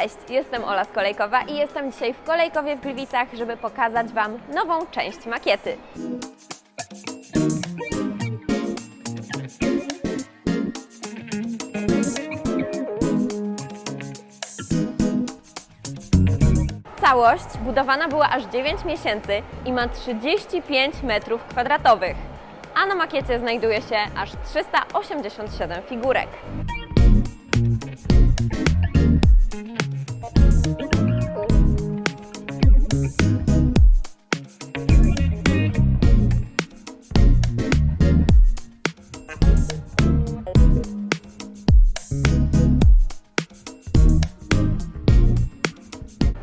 Cześć, jestem Ola Skolejkowa i jestem dzisiaj w Kolejkowie w Gliwicach, żeby pokazać Wam nową część makiety. Całość budowana była aż 9 miesięcy i ma 35 metrów kwadratowych, a na makiecie znajduje się aż 387 figurek.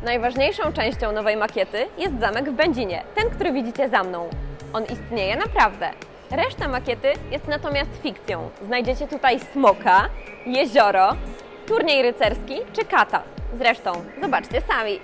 Najważniejszą częścią nowej makiety jest zamek w Będzinie, ten, który widzicie za mną. On istnieje naprawdę. Reszta makiety jest natomiast fikcją. Znajdziecie tutaj smoka, jezioro, turniej rycerski czy kata. Zresztą, zobaczcie sami.